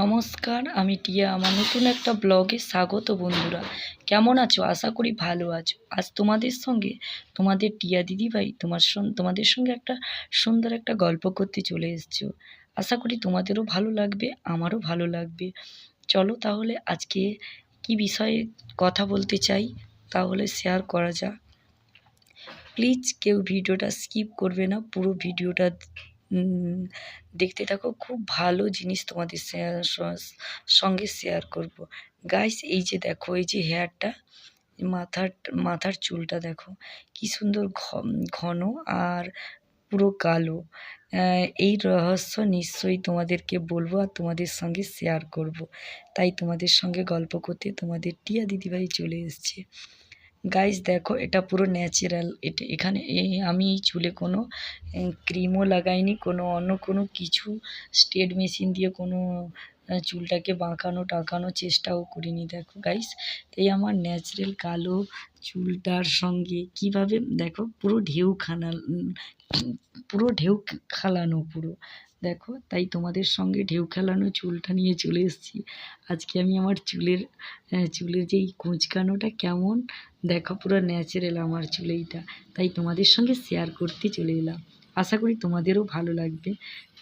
নমস্কার, আমি টিয়া। আমার নতুন একটা ব্লগে স্বাগত বন্ধুরা। কেমন আছো? আশা করি ভালো আছো। আজ তোমাদের সঙ্গে তোমাদের টিয়া দিদিভাই তোমার তোমাদের সঙ্গে একটা সুন্দর একটা গল্প করতে চলে এসছো। আশা করি তোমাদেরও ভালো লাগবে, আমারও ভালো লাগবে। চলো তাহলে আজকে কি বিষয়ে কথা বলতে চাই, তাহলে শেয়ার করা যাক। প্লিজ কেউ ভিডিওটা স্কিপ করবে না, পুরো ভিডিওটা দেখতে থাকো, খুব ভালো জিনিস তোমাদের সঙ্গে শেয়ার করব। গাইস এই যে দেখো, এই যে হেয়ারটা মাথার মাথার চুলটা দেখো, কি সুন্দর ঘন আর পুরো কালো। এই রহস্য নিশ্চয়ই তোমাদেরকে বলব আর তোমাদের সঙ্গে শেয়ার করব। তাই তোমাদের সঙ্গে গল্প করতে তোমাদের টিয়া দিদিভাই চলে এসছে। গাইস দেখো, এটা পুরো ন্যাচারাল এটা এখানে আমি চুলে কোনো ক্রিমও লাগাইনি, কোনো অন্য কোনো কিছু স্টেট মেশিন দিয়ে কোনো চুলটাকে বাঁকানো, টাকানো চেষ্টাও করিনি, দেখো গাইস এই আমার ন্যাচারাল কালো চুলটার সঙ্গে কীভাবে, দেখো, পুরো ঢেউ খানা, পুরো ঢেউ খালানো পুরো। দেখো, তাই তোমাদের সঙ্গে ঢেউ খেলানো চুলটা নিয়ে চলে এসেছি। আজকে আমি আমার চুলের চুলের যেই কুঁচকানোটা কেমন, দেখো পুরো ন্যাচারাল আমার চুল এইটা। তাই তোমাদের সঙ্গে শেয়ার করতে চলে এলাম। আশা করি তোমাদেরও ভালো লাগবে।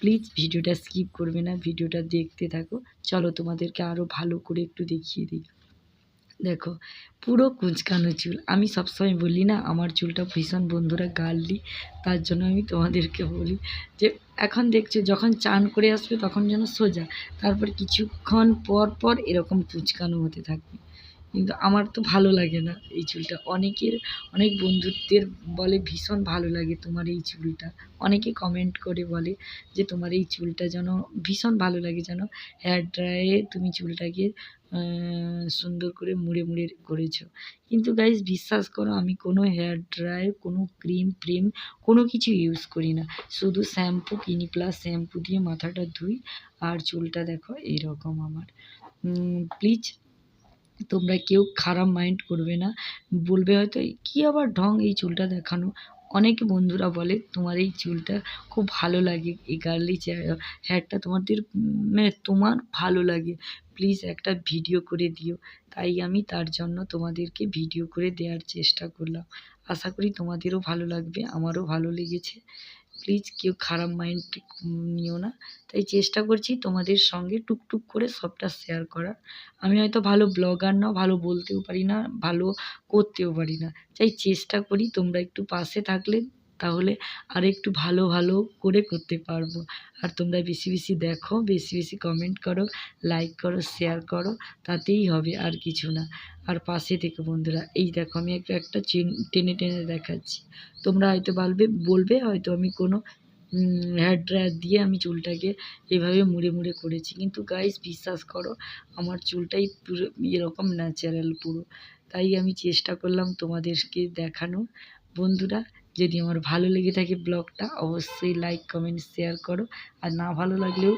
প্লিজ ভিডিওটা স্কিপ করবে না, ভিডিওটা দেখতে থাকো। চলো তোমাদেরকে আরও ভালো করে একটু দেখিয়ে দিই। দেখো, পুরো কুঁচকানো চুল। আমি সবসময় বলি না, আমার চুলটা ভীষণ বন্ধুরা গার্লি। তার জন্য আমি তোমাদেরকে বলি যে, এখন দেখছ, যখন চান করে আসবে তখন যেন সোজা। তারপর কিছুক্ষণ পর পর এরকম কুঁচকানো হতে থাকবে। কিন্তু আমার তো ভালো লাগে না এই চুলটা। অনেকের, অনেক বন্ধুত্বের বলে ভীষণ ভালো লাগে তোমার এই চুলটা। অনেকে কমেন্ট করে বলে যে তোমার এই চুলটা যেন ভীষণ ভালো লাগে যেন হেয়ার ড্রায়ে তুমি চুলটাকে সুন্দর করে মুড়ে মুড়ে করেছ। কিন্তু গাইজ বিশ্বাস করো আমি কোনো হেয়ার ড্রাই কোনো ক্রিম ফ্রিম কোনো কিছু ইউজ করি না। শুধু শ্যাম্পু কিনি প্লাস শ্যাম্পু দিয়ে মাথাটা ধুই আর চুলটা দেখো এইরকম আমার। প্লিজ তোমরা কেউ খারাপ মাইন্ড করবে না। বলবে হয়তো, কী আবার ঢং এই চুলটা দেখানো? অনেক বন্ধুরা বলে, তোমার এই চুলটা খুব ভালো লাগে, এই গার্লি হেয়ারটা তোমাদের মানে তোমার ভালো লাগে। প্লিজ একটা ভিডিও করে দিও। তাই আমি তার জন্য তোমাদেরকে ভিডিও করে দেওয়ার চেষ্টা করলাম। আশা করি তোমাদেরও ভালো লাগবে, আমারও ভালো লেগেছে। প্লিজ কেউ খারাপ মাইন্ড নিও না। তাই চেষ্টা করছি তোমাদের সঙ্গে টুকটুক করে সবটা শেয়ার করার। আমি হয়তো ভালো ব্লগার না, ভালো বলতেও পারি না, ভালো করতেও পারি না। তাই চেষ্টা করি তোমরা একটু পাশে থাকলে তাহলে আর একটু ভালো ভালো করে করতে পারব। আর তোমরা বেশি বেশি দেখো, বেশি বেশি কমেন্ট করো লাইক করো শেয়ার করো, তাতেই হবে আর কিছু না। আর পাশে থেকে বন্ধুরা, এই দেখো আমি একটা একটা টেনে টেনে দেখাচ্ছি। তোমরা হয়তো বলবে বলবে, হয়তো আমি কোনো হেয়ার ড্রায়ার দিয়ে আমি চুলটাকে এভাবে মুড়ে মুড়ে করেছি। কিন্তু গাইস বিশ্বাস করো, আমার চুলটাই পুরো এরকম ন্যাচারাল পুরো। তাই আমি চেষ্টা করলাম তোমাদেরকে দেখানোর। বন্ধুরা যদি আমার ভালো লেগে থাকে ব্লগটা, অবশ্যই লাইক কমেন্ট শেয়ার করো। আর না ভালো লাগলেও